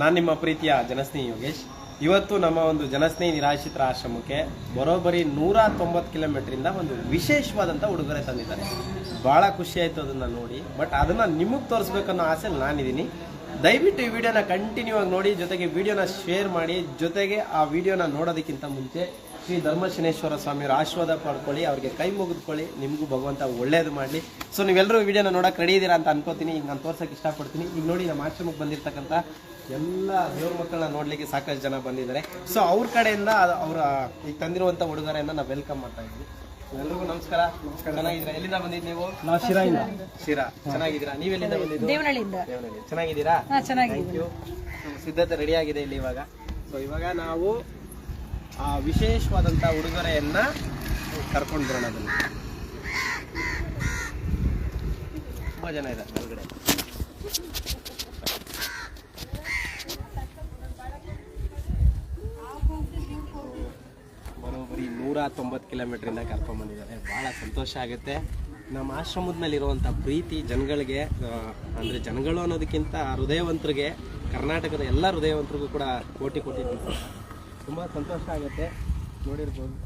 ನಾನು ನಿಮ್ಮ ಪ್ರೀತಿಯ ಜನಸ್ನೇಹಿ ಯೋಗೇಶ್. ಇವತ್ತು ನಮ್ಮ ಒಂದು ಜನಸ್ನೇಹಿ ನಿರಾಶ್ರಿತರ ಆಶ್ರಮಕ್ಕೆ ಬರೋಬ್ಬರಿ ನೂರ ತೊಂಬತ್ತು ಕಿಲೋಮೀಟ್ರಿಂದ ಒಂದು ವಿಶೇಷವಾದಂಥ ಉಡುಗೊರೆ ತಂದಿದ್ದಾರೆ. ಭಾಳ ಖುಷಿ ಆಯಿತು ಅದನ್ನು ನೋಡಿ ಬಟ್ ಅದನ್ನು ನಿಮಗೆ ತೋರಿಸ್ಬೇಕನ್ನೋ ಆಸೆಯಲ್ಲಿ ನಾನಿದ್ದೀನಿ ದಯವಿಟ್ಟು ಈ ವಿಡಿಯೋನ ಕಂಟಿನ್ಯೂ ಆಗಿ ನೋಡಿ, ಜೊತೆಗೆ ವಿಡಿಯೋನ ಶೇರ್ ಮಾಡಿ, ಜೊತೆಗೆ ಆ ವಿಡಿಯೋನ ನೋಡೋದಕ್ಕಿಂತ ಮುಂಚೆ ಶ್ರೀ ಧರ್ಮಶನೇಶ್ವರ ಸ್ವಾಮಿಯವರ ಆಶೀರ್ವಾದ ಪಡ್ಕೊಳ್ಳಿ ಅವ್ರಿಗೆ ಕೈ ಮುಗಿದ್ಕೊಳ್ಳಿ ನಿಮಗೂ ಭಗವಂತ ಒಳ್ಳೇದು ಮಾಡಲಿ. ಸೊ ನೀವೆಲ್ಲರೂ ವಿಡಿಯೋನ ನೋಡೋಕೆ ರೆಡಿ ಇದ್ದೀರಾ ಅಂತ ಅನ್ಕೋತೀನಿ. ಈಗ ನಾನು ತೋರ್ಸಕ್ಕೆ ಇಷ್ಟಪಡ್ತೀನಿ. ಈಗ ನೋಡಿ ನಮ್ಮ ಆಶ್ರಮಕ್ಕೆ ಬಂದಿರ್ತಕ್ಕಂಥ ಎಲ್ಲ ದೇವ್ರ ಮಕ್ಕಳನ್ನ ನೋಡಲಿಕ್ಕೆ ಸಾಕಷ್ಟು ಜನ ಬಂದಿದ್ದಾರೆ. ಸೊ ಅವ್ರ ಕಡೆಯಿಂದ ಅವರ ಈಗ ತಂದಿರುವಂಥ ಉಡುಗೊರೆಯನ್ನ ನಾವು ವೆಲ್ಕಮ್ ಮಾಡ್ತಾ ಇದ್ವಿ ಎಲ್ಲರಿಗೂ ನಮಸ್ಕಾರ. ಚೆನ್ನಾಗಿದ್ದೀರಾ? ಎಲ್ಲಿಂದ ಬಂದಿದ್ದು ನೀವು? ನಾವು ಶಿರಾಯಿಂದ ಶಿರಾ. ಚೆನ್ನಾಗಿದ್ದೀರಾ? ನೀವೆಲ್ಲಿಂದ ಬಂದಿದ್ದು? ದೇವನಹಳ್ಳಿಯಿಂದ. ದೇವನಹಳ್ಳಿ. ಚೆನ್ನಾಗಿದ್ದೀರಾ? ಹಾ ಚೆನ್ನಾಗಿದೆ ಥ್ಯಾಂಕ್ ಯು ಸಿದ್ಧತೆ ರೆಡಿ ಆಗಿದೆ ಇಲ್ಲಿ ಇವಾಗ. ಸೊ ಇವಾಗ ನಾವು ಆ ವಿಶೇಷವಾದಂಥ ಉಡುಗೊರೆಯನ್ನ ಕರ್ಕೊಂಡು ಬರೋಣ ಅದನ್ನು ತುಂಬ ಜನ ಇದೆ ಒಳಗಡೆ ಬರೋಬ್ಬರಿ ನೂರ ತೊಂಬತ್ತು ಕಿಲೋಮೀಟ್ರಿಂದ ಕರ್ಕೊಂಡ್ಬಂದಿದ್ದಾರೆ ಭಾಳ ಸಂತೋಷ ಆಗುತ್ತೆ. ನಮ್ಮ ಆಶ್ರಮದ ಮೇಲೆ ಪ್ರೀತಿ ಜನಗಳಿಗೆ ಅಂದರೆ ಜನಗಳು ಅನ್ನೋದಕ್ಕಿಂತ ಹೃದಯವಂತರಿಗೆ, ಕರ್ನಾಟಕದ ಎಲ್ಲ ಹೃದಯವಂತರಿಗೂ ಕೂಡ ಕೋಟಿ ಕೋಟಿ. ತುಂಬಾ ಸಂತೋಷ ಆಗುತ್ತೆ. ನೋಡಿರ್ಬೋದು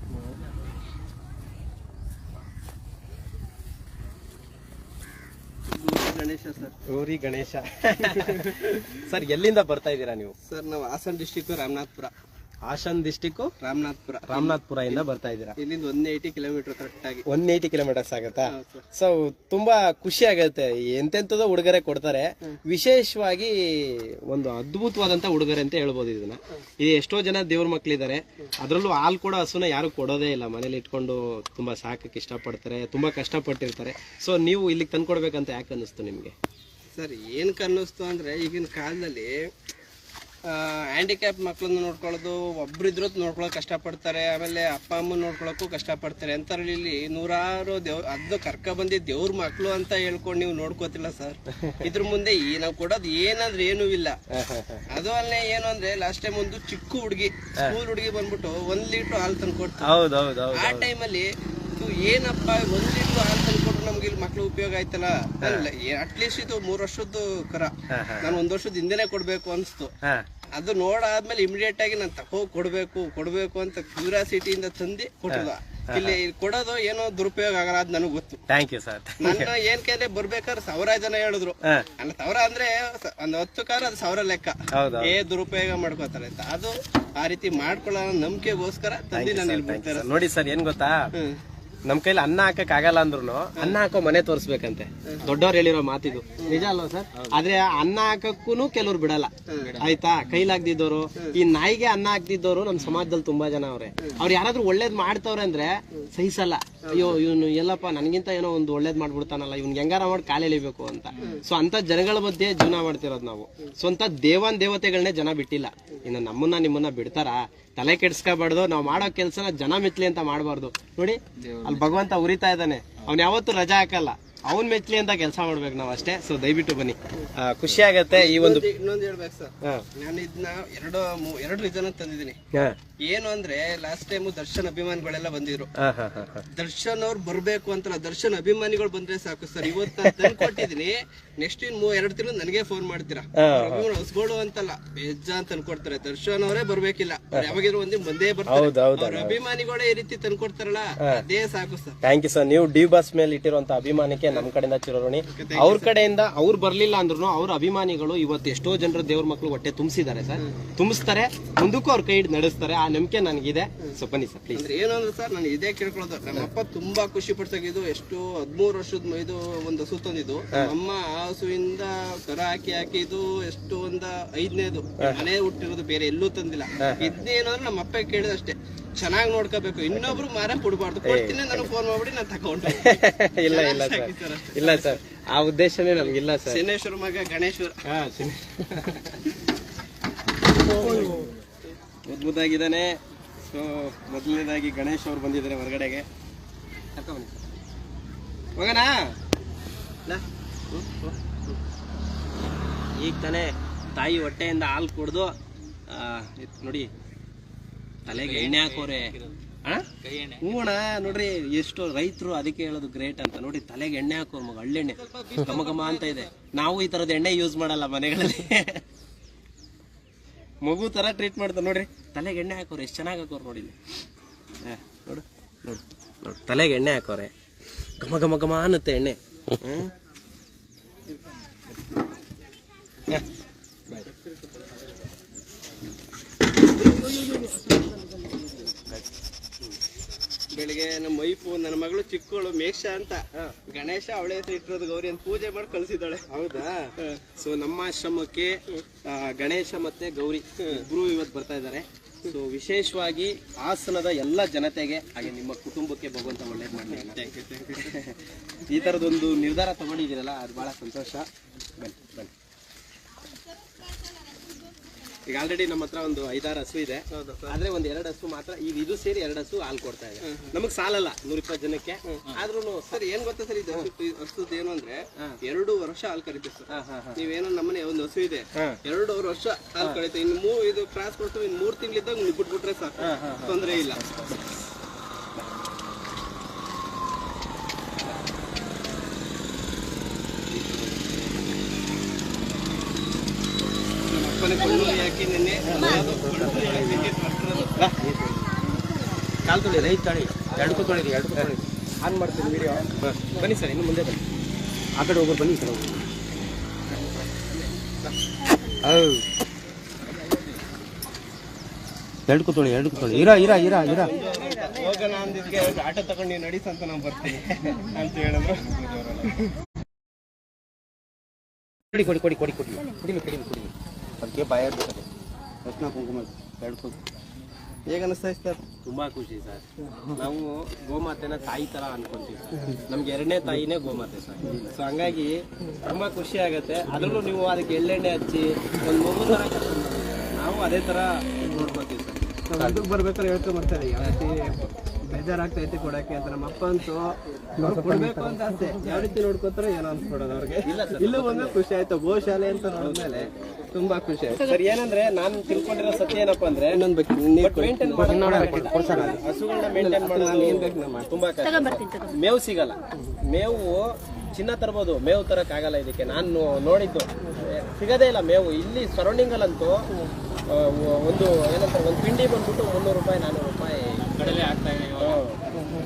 ಗಣೇಶ ಸರ್. ಗೌರಿ ಗಣೇಶ. ಸರ್ ಎಲ್ಲಿಂದ ಬರ್ತಾ ಇದ್ದೀರಾ ನೀವು? ಸರ್ ನಾವು ಹಾಸನ ಡಿಸ್ಟಿಕ್ ರಾಮನಾಥ್ಪುರ. ಹಾಸನ್ ಡಿಸ್ಟಿಕ್ಕು ರಾಮನಾಥ್ಪುರ. ರಾಮನಾಥ್ಪುರ ಇಂದ ಬರ್ತಾ ಇದ್ದೀರಾ? ಇಲ್ಲಿಂದ ಒನ್ ಏಯ್ಟಿ ಕಿಲೋಮೀಟರ್ ಕರೆಕ್ಟ್ ಆಗಿ. ಒನ್ ಏಯ್ಟಿ ಕಿಲೋಮೀಟರ್ಸ್ ಆಗುತ್ತಾ? ಸೊ ತುಂಬಾ ಖುಷಿ ಆಗುತ್ತೆ. ಎಂತೆಂಥದೋ ಉಡುಗೊರೆ ಕೊಡ್ತಾರೆ. ವಿಶೇಷವಾಗಿ ಒಂದು ಅದ್ಭುತವಾದಂತ ಉಡುಗೊರೆ ಅಂತ ಹೇಳ್ಬೋದು ಇದನ್ನ. ಇದು ಎಷ್ಟೋ ಜನ ದೇವ್ರ ಮಕ್ಳಿದ್ದಾರೆ ಅದರಲ್ಲೂ ಹಾಲು ಕೂಡ ಹಸುನ ಯಾರು ಕೊಡೋದೇ ಇಲ್ಲ. ಮನೇಲಿ ಇಟ್ಕೊಂಡು ತುಂಬಾ ಸಾಕಕ್ಕೆ ಇಷ್ಟಪಡ್ತಾರೆ ತುಂಬಾ ಕಷ್ಟಪಟ್ಟಿರ್ತಾರೆ. ಸೊ ನೀವು ಇಲ್ಲಿಗೆ ತಂದ್ಕೊಡ್ಬೇಕಂತ ಯಾಕೆ ಅನ್ನಿಸ್ತು ನಿಮ್ಗೆ? ಸರ್ ಏನ್ ಅನ್ನಿಸ್ತು ಅಂದ್ರೆ ಈಗಿನ ಕಾಲದಲ್ಲಿ ಹ್ಯಾಂಡಿಕ್ಯಾಪ್ ಮಕ್ಕಳನ್ನು ನೋಡ್ಕೊಳ್ಳೋದು ಒಬ್ರಿದ್ರು ನೋಡ್ಕೊಳ್ಳೋಕೆ ಕಷ್ಟಪಡ್ತಾರೆ ಆಮೇಲೆ ಅಪ್ಪ ಅಮ್ಮ ನೋಡ್ಕೊಳ್ಳೋಕ್ಕೂ ಕಷ್ಟಪಡ್ತಾರೆ ಅಂತಾರಲ್ಲಿ ಇಲ್ಲಿ ನೂರಾರು ದೇವ್ ಅದು ಕರ್ಕ ಬಂದಿದ್ದು ದೇವ್ರ ಮಕ್ಕಳು ಅಂತ ಹೇಳ್ಕೊಂಡು ನೀವು ನೋಡ್ಕೋತಿಲ್ಲ ಸರ್. ಇದ್ರ ಮುಂದೆ ಈ ನಾವು ಕೊಡೋದು ಏನಂದ್ರೆ ಏನೂ ಇಲ್ಲ. ಅದು ಅಲ್ಲೇ ಏನು ಅಂದ್ರೆ ಲಾಸ್ಟ್ ಟೈಮ್ ಒಂದು ಚಿಕ್ಕ ಹುಡುಗಿ ಸ್ಕೂಲ್ ಹುಡುಗಿ ಬಂದ್ಬಿಟ್ಟು ಒಂದ್ ಲೀಟರ್ ಹಾಲು ತಂದು ಹೌದು ಹೌದು ಆ ಟೈಮಲ್ಲಿ ಇದು ಏನಪ್ಪ ಒಂದಿದ್ದು ಲೀಟರ್ ಹಾಲು ತಂದು ಕೊಟ್ರು ನಮ್ಗೆ ಇಲ್ಲಿ ಮಕ್ಳು ಉಪಯೋಗ ಆಯ್ತಲ್ಲ? ಅಟ್ಲೀಸ್ಟ್ ಇದು ಮೂರ್ ವರ್ಷದ್ದು ಕರ. ನಾನು ಒಂದ್ ವರ್ಷದ ಹಿಂದೆನೆ ಕೊಡ್ಬೇಕು ಅನ್ಸ್ತು. ಅದು ನೋಡಾದ್ಮೇಲೆ ಇಮಿಡಿಯೇಟ್ ಆಗಿ ನಾನು ತಕೋ ಕೊಡ್ಬೇಕು ಕೊಡ್ಬೇಕು ಅಂತ ಕ್ಯೂರಿಯಾಸಿಟಿಯಿಂದ ತಂದಿ ಕೊಟ್ಟದ. ಇಲ್ಲಿ ಕೊಡೋದು ಏನೋ ದುರುಪಯೋಗ ಆಗಲ್ಲ ಅದ್ ನನಗೆ ಗೊತ್ತು. ಥ್ಯಾಂಕ್ ಯು ಸರ್ ನನ್ನ ಏನ್ ಕೇಳಿ ಬರ್ಬೇಕಾದ್ರೆ ಸಾವಿರ ಜನ ಹೇಳಿದ್ರು. ಅಲ್ಲ ಸಾವಿರ ಅಂದ್ರೆ ಒಂದ್ ಹತ್ತು ಕಾರ್ ಅದು ಸಾವಿರ ಲೆಕ್ಕ. ಏ ದುರುಪಯೋಗ ಮಾಡ್ಕೋತಾರೆ ಅಂತ. ಅದು ಆ ರೀತಿ ಮಾಡ್ಕೊಳ್ಳೋ ನಂಬಿಕೆಗೋಸ್ಕರ ತಂದಿ ನಾನು ಇಲ್ಲಿ ನೋಡಿ ಸರ್ ಏನ್ ಗೊತ್ತಾ? ನಮ್ ಕೈಲಿ ಅನ್ನ ಹಾಕಕ್ ಆಗಲ್ಲ ಅಂದ್ರು ಅನ್ನ ಹಾಕೋ ಮನೆ ತೋರಿಸ್ಬೇಕಂತೆ. ದೊಡ್ಡವ್ರು ಹೇಳಿರೋ ಮಾತಿದು. ನಿಜ ಅಲ್ವಾ ಸರ್? ಆದ್ರೆ ಅನ್ನ ಹಾಕಕ್ಕೂ ಕೆಲವ್ರು ಬಿಡಲ್ಲ. ಆಯ್ತಾ? ಕೈಲಾಗ್ದಿದ್ದವರು ಈ ನಾಯಿಗೆ ಅನ್ನ ಹಾಕ್ದಿದ್ದವರು ನಮ್ ಸಮಾಜದಲ್ಲಿ ತುಂಬಾ ಜನ ಅವ್ರೆ. ಅವ್ರು ಯಾರಾದ್ರೂ ಒಳ್ಳೇದ್ ಮಾಡ್ತವ್ರೆ ಅಂದ್ರೆ ಸಹಿಸಲ್ಲ. ಅಯ್ಯೋ, ಇವನು ಎಲ್ಲಪ್ಪ, ನನಗಿಂತ ಏನೋ ಒಂದು ಒಳ್ಳೇದ್ ಮಾಡ್ಬಿಡ್ತಾನಲ್ಲ ಇವ್ನ್ ಹೆಂಗಾರ ಮಾಡಿ ಕಾಲೆಳಿಬೇಕು ಅಂತ. ಸೊ ಅಂತ ಜನಗಳ ಮಧ್ಯೆ ಜೀವನ ಮಾಡ್ತಿರೋದು ನಾವು. ಸ್ವಂತ ದೇವಾನ್ ದೇವತೆಗಳನ್ನೇ ಜನ ಬಿಟ್ಟಿಲ್ಲ. ಇನ್ನು ನಮ್ಮನ್ನ ನಿಮ್ಮನ್ನ ಬಿಡ್ತಾರ? ತಲೆ ಕೆಡ್ಸ್ಕೋಬಾರ್ದು. ನಾವು ಮಾಡೋ ಕೆಲ್ಸನ ಜನ ಮೆಚ್ಲಿ ಅಂತ ಮಾಡಬಾರ್ದು. ನೋಡಿ, ಅಲ್ಲಿ ಭಗವಂತ ಉರಿತಾ ಇದ್ದಾನೆ. ಅವ್ನ್ ಯಾವತ್ತೂ ರಜಾ ಹಾಕಲ್ಲ. ಅವ್ನ್ ಮೆಚ್ಚಲಿ ಅಂತ ಕೆಲಸ ಮಾಡ್ಬೇಕು ನಾವ್ ಅಷ್ಟೇ. ಸೊ ದಯವಿಟ್ಟು ಬನ್ನಿ. ಆ, ಖುಷಿ ಆಗತ್ತೆ ಈ ಒಂದು ಇನ್ನೊಂದ್ ಹೇಳ್ಬೇಕು ಸರ್. ಹಾ. ನಾನು ಇದನ್ನ ಎರಡು ಮೂ- ಎರಡು ರೀಸನ್ ತಂದಿದ್ದೀನಿ. ಹಾ. ಏನು ಅಂದ್ರೆ ಲಾಸ್ಟ್ ಟೈಮ್ ದರ್ಶನ್ ಅಭಿಮಾನಿಗಳೆಲ್ಲ ಬಂದಿದ್ರು. ಹಾ, ಹಾ, ಹಾ, ಹಾ. ದರ್ಶನ್ ಅವ್ರು ಬರ್ಬೇಕು ಅಂತ ದರ್ಶನ್ ಅಭಿಮಾನಿಗಳು ಬಂದ್ರೆ ಸಾಕು ಸರ್. ಇವತ್ತು ನಾನು ತಂದು ಕೊಟ್ಟಿದ್ದೀನಿ ನೆಕ್ಸ್ಟ್ ಇನ್ ಮೂವ್ ಎರಡು ತಿಂಗಳು ನನಗೆ ಫೋನ್ ಮಾಡ್ತೀರಾ? ಅವ್ರ ಅಂತಲ್ಲ ಹೊಸಗೋಳು ಅಂತಲ್ಲ ಅನ್ಕೊಡ್ತಾರೆ. ದರ್ಶನ್ ಅವರೇ ಬರ್ಬೇಕಿಲ್ಲ. ಯಾವಾಗಿರೋ ಯಾವಾಗಿದ್ರು ಒಂದೇ ಬಂದೇ ಬರ್ತಾರೆ. ಅಭಿಮಾನಿಗಳೇ ಈ ರೀತಿ ತಂದ್ಕೊಡ್ತಾರಲ್ಲ ಅದೇ ಸಾಕು ಸರ್. ಥ್ಯಾಂಕ್ ಯು ಸರ್ ನೀವು ಡಿ ಬಸ್ ಮೇಲೆ ಇಟ್ಟಿರುವಂತ ಅಭಿಮಾನಕ್ಕೆ ನಮ್ ಕಡೆಯಿಂದ ಚಿರೋಣಿ ಅವ್ರ ಕಡೆಯಿಂದ ಅವ್ರು ಬರ್ಲಿಲ್ಲ ಅಂದ್ರು ಅವ್ರ ಅಭಿಮಾನಿಗಳು ಇವತ್ತು ಎಷ್ಟೋ ಜನರ ದೇವ್ರ ಮಕ್ಕಳು ಹೊಟ್ಟೆ ತುಂಬಿಸಿದ್ದಾರೆ ಸರ್. ತುಂಬಿಸ್ತಾರೆ ಮುಂದಕ್ಕೂ ಅವ್ರ ಕೈ ಹಿಡ್ ನಡೆಸ್ತಾರೆ. ಆ ನಂಬಿಕೆ ನನಗಿದೆ. ಸೊ ಬನ್ನಿ ಸರ್ ಪ್ಲೀಸ್ ಅಂದ್ರೆ ಏನು ಅಂದ್ರೆ ಸರ್ ನಾನು ಇದೇ ಕೇಳ್ಕೊಳ್ಳೋದು. ನಮ್ಮಪ್ಪ ತುಂಬಾ ಖುಷಿ ಪಡ್ಸಾಗಿದ್ದು ಎಷ್ಟು ಹದಿಮೂರು ವರ್ಷದ ಇದು ಒಂದು ಹಸು ನಮ್ಮ ಹಸುವಿಂದ ಕರ ಹಾಕಿ ಹಾಕಿದ್ದು ಎಷ್ಟು ಒಂದ ಐದನೇದು. ಮನೆ ಹುಟ್ಟಿರೋದು ಬೇರೆ ಎಲ್ಲೂ ತಂದಿಲ್ಲ. ಇದನ್ನೇನು ಅಂದ್ರೆ ನಮ್ಮ ಅಪ್ಪ ಕೇಳಿದ ಅಷ್ಟೇ. ಚೆನ್ನಾಗಿ ನೋಡ್ಕೋಬೇಕು. ಇನ್ನೊಬ್ರು ಮಾರ ಕೊಡ್ಬಾರ್ದು. ಕೊಡ್ತೀನಿ ನನಗೆ ಫೋನ್ ಮಾಡ್ಬಿಡಿ ನಾನು ತಗೊಂಡು. ಇಲ್ಲ ಇಲ್ಲ ಸರ್. ಇಲ್ಲ ಸರ್. ಆ ಉದ್ದೇಶನೇ ನಮ್ಗಿಲ್ಲ ಸರ್. ಸಿನೇಶ್ವರ ಮಗ ಗಣೇಶ್ವರ. ಮುದ್ದಾಗಿದ್ದಾನೆ. ಸೊ ಮೊದಲನೇದಾಗಿ ಗಣೇಶ್ ಅವ್ರು ಬಂದಿದ್ದಾರೆ ಹೊರಗಡೆಗೆ. ಕರ್ಕೊಂಡ್ ಈಗ ತಾನೇ ತಾಯಿ ಹೊಟ್ಟೆಯಿಂದ ಹಾಲು ಕುಡ್ದು ನೋಡಿ ತಲೆಗೆ ಎಣ್ಣೆ ಹಾಕೋರೆ. ಹೂಣ ನೋಡ್ರಿ ಎಷ್ಟು ರೈತರು ಅದಕ್ಕೆ ಹೇಳೋದು ಗ್ರೇಟ್ ಅಂತ. ನೋಡಿ ತಲೆಗೆ ಎಣ್ಣೆ ಹಾಕೋರು ಮಗ ಹಳ್ಳೆಣ್ಣೆ. ಘಮ ಘಮ ಅಂತ ಇದೆ. ನಾವು ಈ ತರದ ಎಣ್ಣೆ ಯೂಸ್ ಮಾಡಲ್ಲ ಮನೆಗಳಲ್ಲಿ. ಮಗು ತರ ಟ್ರೀಟ್ ಮಾಡ್ತಾರೆ ನೋಡ್ರಿ. ತಲೆಗೆ ಎಣ್ಣೆ ಹಾಕೋರು ಎಷ್ಟು ಚೆನ್ನಾಗಿ ಹಾಕೋರು. ನೋಡು ನೋಡು ನೋಡು ತಲೆಗೆ ಎಣ್ಣೆ ಹಾಕೋರೆ. ಘಮ ಘಮ ಘಮ ಅನ್ನುತ್ತೆ ಎಣ್ಣೆ ಹ್ಮ್ ಹಾ, ಬಾಯ್. ಬೆಳಿಗ್ಗೆ ನಮ್ಮ ವೈಫು ನನ್ನ ಮಗಳು ಚಿಕ್ಕವಳು ಮೇಷ ಅಂತ. ಗಣೇಶ ಅವಳೆ ಹೆಸರು ಇಟ್ಟಿರೋದು ಗೌರಿ ಅಂತ ಪೂಜೆ ಮಾಡಿ ಕಳ್ಸಿದ್ದಾಳೆ. ಹೌದಾ? ಸೊ ನಮ್ಮ ಆಶ್ರಮಕ್ಕೆ ಗಣೇಶ ಮತ್ತೆ ಗೌರಿ ಇಬ್ರು ಇವತ್ತು ಬರ್ತಾ ಇದ್ದಾರೆ. ಸೊ ವಿಶೇಷವಾಗಿ ಹಾಸನದ ಎಲ್ಲ ಜನತೆಗೆ ಹಾಗೆ ನಿಮ್ಮ ಕುಟುಂಬಕ್ಕೆ ಭಗವಂತ ಒಳ್ಳೇದು ಮಾಡಿ ಈ ಥರದೊಂದು ನಿರ್ಧಾರ ತಗೊಂಡಿದ್ದೀರಲ್ಲ ಅದು ಬಹಳ ಸಂತೋಷ. ಬನ್ನಿ ಬನ್ನಿ. ಈಗ ಆಲ್ರೆಡಿ ನಮ್ಮ ಹತ್ರ ಒಂದು ಐದಾರು ಹಸು ಇದೆ. ಆದ್ರೆ ಒಂದ್ ಎರಡು ಹಸು ಮಾತ್ರ ಈಗ ಇದು ಸೇರಿ ಎರಡು ಹಸು ಹಾಲು ಕೊಡ್ತಾ ಇದೆ. ನಮಗ್ ಸಾಲಲ್ಲ ನೂರ ಇಪ್ಪತ್ತು ಜನಕ್ಕೆ ಆದ್ರೂ ಸರ್ ಏನ್ ಗೊತ್ತಾ ಸರ್ ಇದು? ಹಸು- ಹಸುದ್ ಏನು ಅಂದ್ರೆ ಎರಡು ವರ್ಷ ಹಾಲು ಕರಿತೀವಿ ಸರ್. ನೀವೇನೋ ನಮ್ಮನೆ ಒಂದು ಹಸು ಇದೆ. ಎರಡು ವರ್ಷ ಹಾಲು ಕರಿತೆ ಇನ್ನು ಮೂ ಇದು ಕ್ರಾಸ್ ಕೊಡ್ತೀವಿ. ಇನ್ನು ಮೂರ್ ತಿಂಗಳಿದ್ದಾಗ ಬಿಟ್ಬಿಟ್ರೆ ಸರ್ ತೊಂದ್ರೆ ಇಲ್ಲ ನಮ್ಮ ಅಪ್ಪನೇ ಕೊಳ್ಳೂರಿ ಹಾಕಿ ನಿನ್ನೆ ಅದು ಕೊಳ್ಳೂರಿ ಹಾಕಿ ಬರ್ತಿರೋದು. ಕಾಲ್ ತೊಳಿ ರೈತ ತಳಿ ಎರಡು ತೊಳಿರಿ ಎರಡು ತೊಳಿ ಆನ್ ಮಾಡ್ತೀನಿ ವಿಡಿಯೋ ಬನ್ನಿ ಸರ್ ಇನ್ನು ಮುಂದೆ ಬನ್ನಿ ಆ ಕಡೆ ಹೋಗೋರು ಬನ್ನಿ ಸರ್ ಕಡೆ ಹೋಗಿ ಎರಡು ಕೂತೊಳಿ ಎರಡು ಕೂತೊಳಿ ಇರ ಇರ ಇರ ಇರ ಹೋಗೋಣ ಅಂದಿದ್ಕೆ ಆಟೋ ತಗೊಂಡು ನೀವು ನಡೀಸ್ ಅಂತ ನಾವು ಬರ್ತೀನಿ ಅಂತ ಹೇಳಿದ್ರು ಕೊಡಿ ಕೊಡಿ ಕೊಡಿ ಕೊಡಿ ಕೊಡಿ ಕುಡಿಲಿ ಕುಡಿಲಿ ಕುಡಿಲಿ. ಅದಕ್ಕೆ ಭಯ ಇರ್ತದೆ. ರತ್ನ ಕುಂಕುಮ ಎರಡು ಹೇಗೆ ಅನಿಸ್ತಾ ಸರ್? ತುಂಬ ಖುಷಿ ಸರ್. ನಾವು ಗೋಮಾತೆನ ತಾಯಿ ತರ ಅನ್ಕೊಂತೀವಿ ನಮ್ಗೆ ಎರಡನೇ ತಾಯಿನೇ ಗೋಮಾತೆ ಸರ್. ಸೊ ಹಂಗಾಗಿ ತುಂಬ ಖುಷಿ ಆಗುತ್ತೆ. ಅದರಲ್ಲೂ ನೀವು ಅದಕ್ಕೆ ಎಳ್ಳೆಣ್ಣೆ ಹಚ್ಚಿ ಒಂದು ಮಗು ತರ ನಾವು ಅದೇ ತರ ನೋಡ್ಕೊತೀವಿ ಸರ್. ಅದಕ್ಕೆ ಬರ್ಬೇಕಾದ್ರೆ ಹೇಳ್ಕೊಂಡ್ ಬರ್ತಾರೆ ಯಾವ ರೀತಿ ಬೇಜಾರಾಗ್ತೈತಿ ಕೊಡಕ್ಕೆ ಅಂತ ನಮ್ಮ ಅಪ್ಪ ಅಂತೂ ಕೊಡ್ಬೇಕು ಅಂತ ಆಸೆ ಯಾವ ರೀತಿ ನೋಡ್ಕೋತಾರೋ ಏನೋ ಅನ್ಸ್ಬಿಡೋದು ಅವ್ರಿಗೆ. ಇಲ್ಲ ಸರ್ ಇಲ್ಲೂ ಬಂದ್ರೆ ಖುಷಿ ಆಯ್ತು. ಗೋಶಾಲೆ ಅಂತ ನೋಡಿದ್ಮೇಲೆ ತುಂಬಾ ಖುಷಿ ಆಯ್ತು. ಸರ್ ಏನಂದ್ರೆ ನಾನು ತಿಳ್ಕೊಂಡಿರೋ ಸತ್ಯ ಏನಪ್ಪ ಅಂದ್ರೆ ಬೇಕು ಹಸುಗಳನ್ನ ಮೇಂಟೈನ್ ಮಾಡೋದು ತುಂಬಾ ಕಷ್ಟ. ಮೇವು ಸಿಗಲ್ಲ. ಮೇವು ಚಿನ್ನ ತರ್ಬೋದು ಮೇವು ತರಕ್ ಆಗಲ್ಲ ಇದಕ್ಕೆ. ನಾನು ನೋಡಿದ್ದು. ಸಿಗದೇ ಇಲ್ಲ ಮೇವು. ಇಲ್ಲಿ ಸರೌಂಡಿಂಗ್ ಅಲ್ಲಂತೂ ಒಂದು ಏನಂತಾರೆ ಒಂದು ಪಿಂಡಿ ಬಂದ್ಬಿಟ್ಟು ಮುನ್ನೂರು ರೂಪಾಯಿ ನಾನ್ನೂರು ರೂಪಾಯಿ ಕಡಲೆ ಆಗ್ತಾ ಇದೆ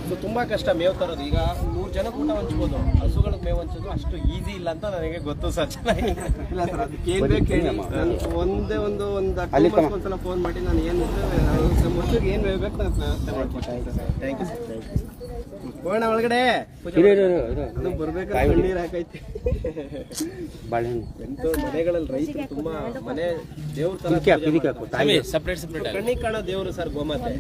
ಸೊ ತುಂಬ ಕಷ್ಟ ಮೇವು ತರೋದು. ಈಗ ನೂರು ಜನ ಊಟ ಹಂಚ್ಬೋದು. ಹಸುಗಳಿಗೆ ಮೇವು ಹಂಚೋದು ಅಷ್ಟು ಈಸಿ ಇಲ್ಲ ಅಂತ ನನಗೆ ಗೊತ್ತು ಸರ್. ಏನ್ ಒಂದೇ ಒಂದು ಒಂದು ಒಂದ್ಸಲ ಫೋನ್ ಮಾಡಿ ನಾನು ಏನು ಮೊಸರಿಗೆ ಏನ್ ಬೇಕು ನಾನು ವ್ಯವಸ್ಥೆ ಮಾಡ್ಕೊಡ್ತೀನಿ ಸರ್. ಥ್ಯಾಂಕ್ ಯು ಸರ್ ಹೋಗೋಣ ಒಳಗಡೆ. ಬರ್ಬೇಕು ಬರ್ಬೇಕಾದ್ರೆ ಕಣ್ಣೀರ್ ಹಾಕೈತಿ. ಬಾಳೆಹಣ್ಣು. ಎಂತೋ ಮನೆಗಳಲ್ಲಿ ರೈತರು ತುಂಬಾ ಮನೆ ದೇವ್ರ ತರ ಸಪ್ರೇಟ್ ಸಪ್ರೇಟ್ ಕಣ್ಣಿಗೆ ಕಾಣೋ ದೇವರು ಸರ್ ಗೋಮಾತೆ.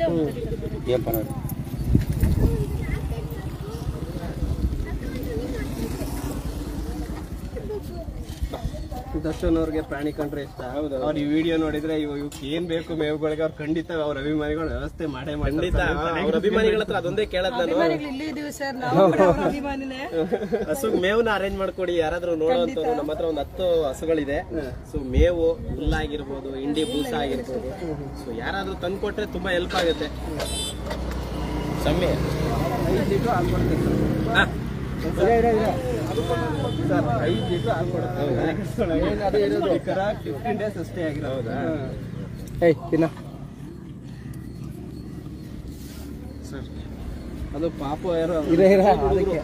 ದರ್ಶನ್ ಅವ್ರಿಗೆ ಪ್ರಾಣಿ ಕಂಡ್ರೆ ಇಷ್ಟ. ಹೌದು ಅವ್ರ ಈ ವಿಡಿಯೋ ನೋಡಿದ್ರೆ ಇವ್ ಇವಕ್ಕೆ ಏನ್ ಬೇಕು ಮೇವುಗಳಿಗೆ ಅವ್ರು ಖಂಡಿತ ಅವ್ರ ಅಭಿಮಾನಿಗಳು ವ್ಯವಸ್ಥೆ ಮಾಡೇ ಖಂಡಿತ ಅವ್ರ ಅಭಿಮಾನಿಗಳ ಹತ್ರ ಅದೊಂದೇ ಕೇಳದ್ ನಾನು. ಇಲ್ಲಿ ಇದೀವಿ ಸರ್ ನಾವು ಕೂಡ ಅವ್ರ ಅಭಿಮಾನಿನೇ. ಹಸುಗ್ ಮೇವ್ನ ಅರೇಂಜ್ ಮಾಡ್ಕೊಡಿ ಯಾರಾದ್ರೂ ನೋಡುವಂತವ್ರು ನಮ್ಮ ಹತ್ರ ಒಂದು ಹತ್ತು ಹಸುಗಳಿದೆ. ಸೊ ಮೇವು ಹುಲ್ಲಾಗಿರ್ಬೋದು ಇಂಡಿ ಬೂಸ ಆಗಿರ್ಬೋದು. ಸೊ ಯಾರಾದ್ರೂ ತಂದ್ಕೊಟ್ರೆ ತುಂಬಾ ಹೆಲ್ಪ್ ಆಗುತ್ತೆ. ಸಮ್ಮೆ ಅದೇ ಪಾಪ ಯಾರೋ ಕಂಬ ಬೇಕು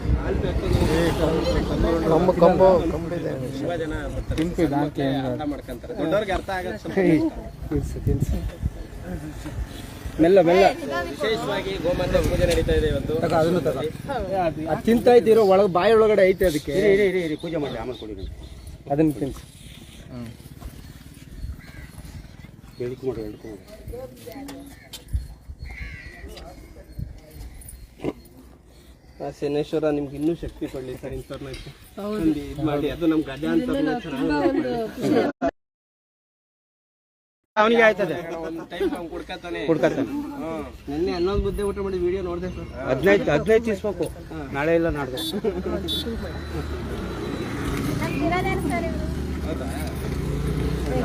ತುಂಬಾ ಜನ ಅರ್ಥ ಮಾಡ್ಕೊಂತಾರೆ ದೊಡ್ಡವ್ರಿಗೆ ಅರ್ಥ ಆಗತ್ತೆ ಕಷ್ಟ. ಮೆಲ್ಲ ಮೆಲ್ಲ. ವಿಶೇಷವಾಗಿ ಗೋಮಾತೆ ಪೂಜೆ ನಡೀತಾ ಇದೆ ಇವತ್ತು. ಅದು ತಿಂತಾ ಇದ್ದೀರೋ ಒಳಗೆ ಬಾಯಿ ಒಳಗಡೆ ಐತೆ ಅದಕ್ಕೆ. ಪೂಜೆ ಮಾಡಿ ಆಮೇಲೆ ಕೊಡಿ ಅದನ್ನ ತಿನ್ಸಿ. ಹೇಳಿಕೆ ಮಾಡಿ ಹೇಳಿಕೆ ಮಾಡಿ ಆ ಶನೇಶ್ವರ ನಿಮ್ಗೆ ಇನ್ನೂ ಶಕ್ತಿ ಕೊಡ್ಲಿ ಸರ್ ಇಂಥವ್ರನ್ನ ಇದು ಮಾಡಿ ಅದು ನಮ್ಗೆ ಗಜ ಅಂತ ಅವನಿಗೆ ಆಯ್ತದೆ. ನಿನ್ನೆ ಹನ್ನೊಂದು ಮುದ್ದೆ ಊಟ ಮಾಡಿ ವಿಡಿಯೋ ನೋಡಿದೆ ಸರ್. ಹದಿನೈದು ಹದಿನೈದು ತಿಸ್ಬೇಕು ನಾಳೆ ಇಲ್ಲ ನಾಡ್ದು.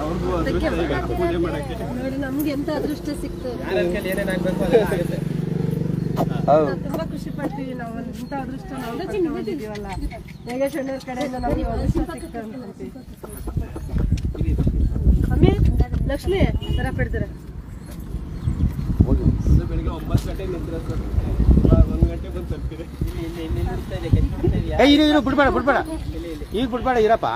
ಅವ್ರಿಗೂ ಅದೃಷ್ಟ ಪೂಜೆ ಮಾಡಕ್ಕೆ. ನೋಡಿ ನಮ್ಗೆ ಎಂತ ಅದೃಷ್ಟ ಸಿಕ್ತು ತುಂಬಾ ಖುಷಿ ಪಡ್ತೀವಿ ನಾವು ಇಂಥ ಅದೃಷ್ಟ ನಾವು. ನಾಗೇಶ್ವರ ಕಡೆಯಿಂದ ನಮ್ಗೆ ಅದೃಷ್ಟ ಸಿಕ್ತು ಅಂತ ಅಮ್ಮಿ? ಲಕ್ಷ್ಮಿ ತರ ಬಿಡ್ತಾರೆ ಹೋಗಿ ಬೆಳಿಗ್ಗೆ ಒಂಬತ್ತು ಗಂಟೆ ನಿಂತಿರೋ ಸರ್ ಇವಾಗ ಒಂದು ಗಂಟೆ ಬಂದು ತಲುಪಿದೆ ಇರು ಇರು ಬಿಡ್ಬೇಡ ಬಿಡ್ಬೇಡ ಈಗ ಬಿಡ್ಬೇಡ ಇರಪ್ಪ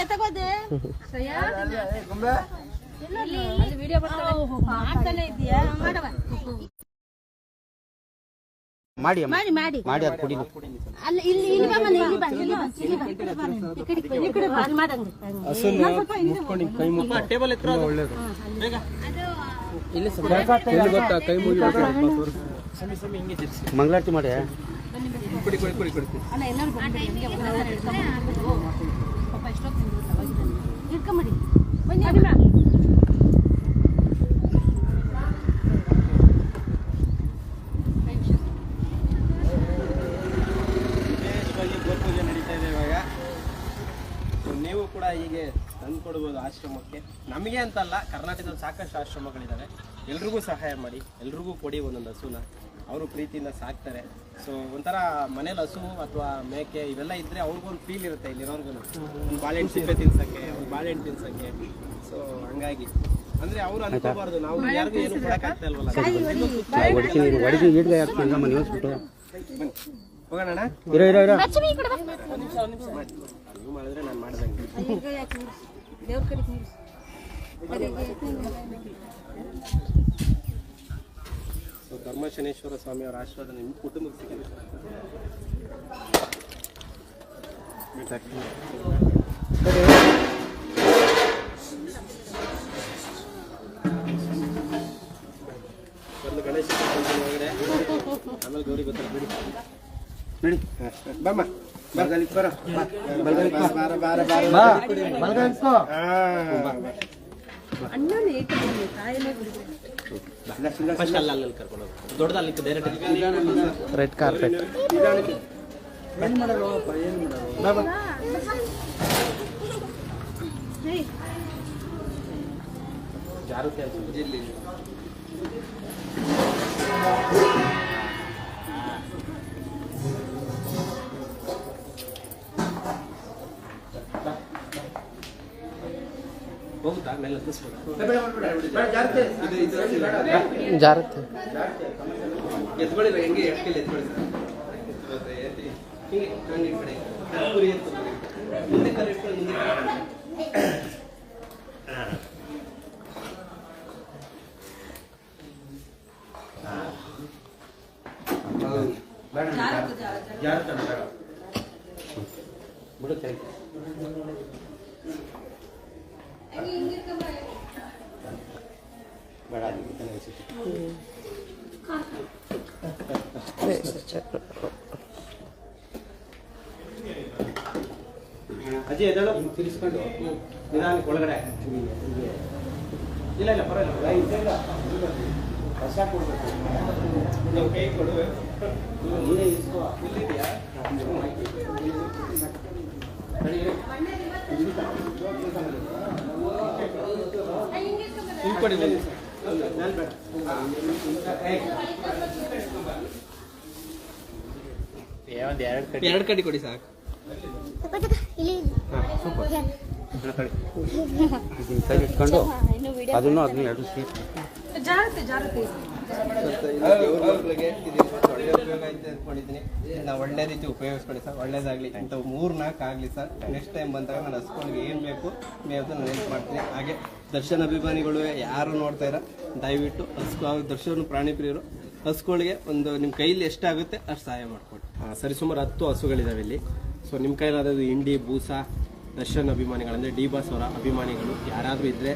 ಎತ್ತಗೋದೆ ಅಲ್ಲಿ ವಿಡಿಯೋ ಮಾಡ್ತಾನೆ ಇದೀಯಾ? ಮಾಡವ ಮಾಡಿ ಮಾಡಿ ಮಾಡಿ. ಮಾಡಿ ಅದು ಕುಡಿ ಅಲ್ಲಿ ಇಲ್ಲಿ ಇಲ್ಲಿ ಬಾ ಮನೆ ಇಲ್ಲಿ ಬಾ ಇಲ್ಲಿ ಬಾ ಇಲ್ಲಿ ಬಾ ಈ ಕಡೆ ಬಾ. ಈ ಕಡೆ ಬಾ, ಈ ಕಡೆ ಬಾ ಅಲ್ಲಿ ಮಾಡಂಗೆ. ಹಸುನ ಮುಟ್ಕೊಂಡು ಕೈ ಮುಟ್ಟ ಟೇಬಲ್ ಎತ್ತರ ಒಳ್ಳೇದು. ಇಲ್ಲಿ ಗೊತ್ತಾ? ಕೈ ಮುಗಿ ಸಮಿ ಸಮಿ ಹಿಂಗೆ ತಿರ್ಸಿ ಮಂಗಳಾರತಿ ಮಾಡಿ. ಕುಡಿ ಕುಡಿ ಕುಡಿ ಕುಡಿ. ಅಲ್ಲ ಎಲ್ಲರೂ ಬಂದ್ಬಿಡಿ. ಹಂಗೆ. ಪಾಪ ಎಷ್ಟೊತ್ತು ಹಿಡ್ಕೊಂಬಿಡಿ ಬನ್ನಿ ಅಭಿಮಾ. ವಿಶೇಷವಾಗಿ ಗೋಪೂಜೆ ನಡೀತಾ ಇದೆ ಇವಾಗ So, ನೀವು ಕೂಡ ಹೀಗೆ ತಂದು ಕೊಡ್ಬೋದು ಆಶ್ರಮಕ್ಕೆ ನಮಗೆ ಅಂತಲ್ಲ ಕರ್ನಾಟಕದಲ್ಲಿ ಸಾಕಷ್ಟು ಆಶ್ರಮಗಳಿದ್ದಾವೆ ಎಲ್ರಿಗೂ ಸಹಾಯ ಮಾಡಿ ಎಲ್ರಿಗೂ ಕೊಡಿ ಒಂದೊಂದು ಹಸುನ. ಅವರು ಪ್ರೀತಿಯಿಂದ ಸಾಕ್ತಾರೆ. ಸೊ ಒಂಥರ ಮನೇಲಿ ಹಸು ಅಥವಾ ಮೇಕೆ ಇವೆಲ್ಲ ಇದ್ದರೆ ಅವ್ರಿಗೊಂದು ಫೀಲ್ ಇರುತ್ತೆ ಇಲ್ಲಿರೋರ್ಗು ಒಂದು ಬಾಳೆಹಣ್ಣು ಸಿಪ್ಪೆ ತಿನ್ಸೋಕ್ಕೆ ಒಂದು ಬಾಳೆಹಣ್ಣು ತಿನ್ಸಕ್ಕೆ. ಸೊ ಹಂಗಾಗಿ. ಅಂದ್ರೆ ಅವ್ರು ಅನ್ಕೋಬಾರ್ದು ನಾವು ಯಾರಿಗೂ ಏನು ಕೊಡಕ್ಕಾಗ್ತಾ ಇಲ್ವಲ್ಲ. ಹೋಗೋಣ? ಇರೋ ಇರೋ ಇರೋ. ಲಕ್ಷ್ಮಿ ಈ ಕಡೆ ಬಾ. ಒಂದ್ ನಿಮಿಷ ಒಂದ್ ನಿಮಿಷ. ನೀವು ಮಾಡಿದ್ರೆ ನಾನು ಮಾಡ್ದಂಗೆ. ಧರ್ಮಶನೇಶ್ವರ ಸ್ವಾಮಿ ಅವರ ಆಶೀರ್ವಾದ ನಿಮ್ಮ ಕುಟುಂಬಕ್ಕೆ ಸಿಗಲಿ ಒಂದು ಗಣೇಶ ಚತುರ್ಥಿ ಒಳಗಡೆ ಆಮೇಲೆ ಗೌರಿ ಬರ್ತಾರೆ ಬಿಡಿ. ಬಿಡಿ ಬಮ್ಮ. ಬಲ್ಗಲಿಕ್ ಬರ. ಬಲ್ಗಲಿಕ್ ಬಾರ ಬಾರ ಬಾರ ಬಾ. ಮಲ್ಗೋ ಅಣ್ಣನ ಏಕ ತಾಯಿನೇ ಬಿಡಿದ್ರು ಫಸ್ಟ್ ಅಲ್ಲಿ ಅಲ್ಲಿ ಕರ್ಕೊಂಡು ಹೋಗಿ ದೊಡ್ಡದಲ್ಲಿ ಡೈರೆಕ್ಟ್ ರೆಡ್ ಕಾರ್ಪೆಟ್ ಜಾರುತ್ತೆ ಅನ್ಸುತ್ತೆ. ಹೋಗುತ್ತಾ ಮೇಲೆ ಹತ್ತಿಸ್ಬೋದಾ? ಜಾರತ್ತೆ ಎತ್ಕೊಳ್ಳಿ ಹೆಂಗೆ ಎಟ್ಕೆಲ್ಲಿ ಎತ್ಕೊಳ್ಳಿ ಸರ್ ಮತ್ತೆ ಎತ್ತಿ. ಹಿಂಗೆ ಕಣ್ಣು ಈ ಕಡೆ ಗುರಿ ಎತ್ಕೊಳ್ಳಿ. ಮುಂದೆ ಕೈ ಇಟ್ಕೊಳ್ಳಿ, ಮುಂದೆ ಕೈ ಇಟ್ಕೊಳ್ಳಿ. ಜಾರುತ್ತೆ ಅಣ್ಣ, ಬೇಡ. ಬಿಡುತ್ತೆ ಬೇಡ ಅದಕ್ಕೆ ಅನಿಸುತ್ತೆ ಅಜ್ಜಿ ಎದಳು ತಿರ್ಸ್ಕೊಂಡು ನಿಧಾನಕ್ಕೆ ಒಳಗಡೆ. ಇಲ್ಲ ಇಲ್ಲ, ಪರವಾಗಿಲ್ಲ. ಇದೆಲ್ಲ ಕಸ ಕೊಡ್ಬೇಕು. ಕೈ ಕೊಡು. ನೀನೇ ಇಸ್ಕೋ. ಇಲ್ಲಿದ್ಯಾ ಇಲ್ಲಿ ಕೊಡಿ ಎರಡು ಕಡೆ ಎರಡು ಕಡೆ ಕೊಡಿ ಸಾಕು. ಇಟ್ಕೊಂಡು ಅದನ್ನು ಅದನ್ನ ಎರಡು ಸೀಟ್ ಜಾರತ್ತೆ ಜಾರತ್ತೆ ನಾವು ಒಳ್ಳೆ ರೀತಿ ಉಪಯೋಗಿಸ್ಕೊಳ್ಳಿ ಸರ್, ಒಳ್ಳೇದಾಗ್ಲಿ. ಅಂತ ಮೂರ್, ನಾಲ್ಕು ಆಗಲಿ ಸರ್. ನೆಕ್ಸ್ಟ್ ಟೈಮ್ ಬಂದಾಗ ನಾನು ಹಸ್ಕೊಳ್ಗೆ ಏನು ಬೇಕು ಮೇವು ನಾನು ನೆನ್ಪು ಮಾಡ್ತೀನಿ. ಹಾಗೆ ದರ್ಶನ ಅಭಿಮಾನಿಗಳು ಯಾರು ನೋಡ್ತಾ ಇರೋ, ದಯವಿಟ್ಟು ಹಸ್ಕು ದರ್ಶನ ಪ್ರಾಣಿ ಪ್ರಿಯರು ಹಸುಗಳಿಗೆ ಒಂದು ನಿಮ್ಮ ಕೈಲಿ ಎಷ್ಟಾಗುತ್ತೆ ಅಷ್ಟು ಸಹಾಯ ಮಾಡಿಕೊಡಿ. ಸರಿ ಸುಮಾರು ಹತ್ತು ಹಸುಗಳಿದಾವೆ ಇಲ್ಲಿ. ಸೊ ನಿಮ್ಮ ಕೈಲಾದದು ಇಂಡಿ ಬೂಸಾ, ದರ್ಶನ್ ಅಭಿಮಾನಿಗಳಂದ್ರೆ ಡಿ ಬಾಸ್ ಅವರ ಅಭಿಮಾನಿಗಳು. ಯಾರಾದರೂ ಇದ್ದರೆ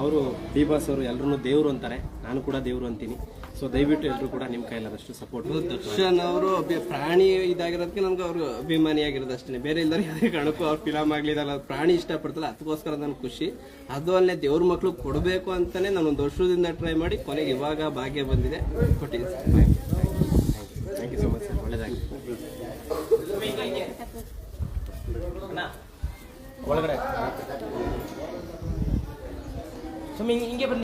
ಅವರು ಡಿ ಬಾಸ್ ಅವರು ಎಲ್ಲರೂ ದೇವರು ಅಂತಾರೆ. ನಾನು ಕೂಡ ದೇವರು ಅಂತೀನಿ. ಸೊ ದಯವಿಟ್ಟು ಎಲ್ಲರೂ ಕೂಡ ನಿಮ್ಮ ಕೈಲಾದಷ್ಟು ಸಪೋರ್ಟ್ ದರ್ಶನ್ ಅವರು ಪ್ರಾಣಿ ಇದಾಗಿರೋದಕ್ಕೆ ನನಗೆ ಅವರು ಅಭಿಮಾನಿಯಾಗಿರೋದು ಅಷ್ಟೇ ಬೇರೆ ಎಲ್ಲರೂ ಯಾವುದೇ ಕಾರಣಕ್ಕೂ ಅವ್ರ ಫಿಲಮ್ ಆಗಲಿ ಪ್ರಾಣಿ ಇಷ್ಟಪಡ್ತಲ್ಲ ಅದಕ್ಕೋಸ್ಕರ ನನ್ನ ಖುಷಿ. ಅದು ಅಲ್ಲೇ ದೇವ್ರ ಮಕ್ಕಳು ಕೊಡಬೇಕು ಅಂತಲೇ ನಾನು ಒಂದು ವರ್ಷದಿಂದ ಟ್ರೈ ಮಾಡಿ ಕೊನೆಗೆ ಇವಾಗ ಭಾಗ್ಯ ಬಂದಿದೆ. ಕೊಟ್ಟಿದ್ದೀನಿ thank you so much sir ಒಳ್ಳೆಯದಾಗಿ ಒಳಗಡೆ. ಸುಮ್ಮನೆ ಹಿಂಗೆ ಬನ್ನಿ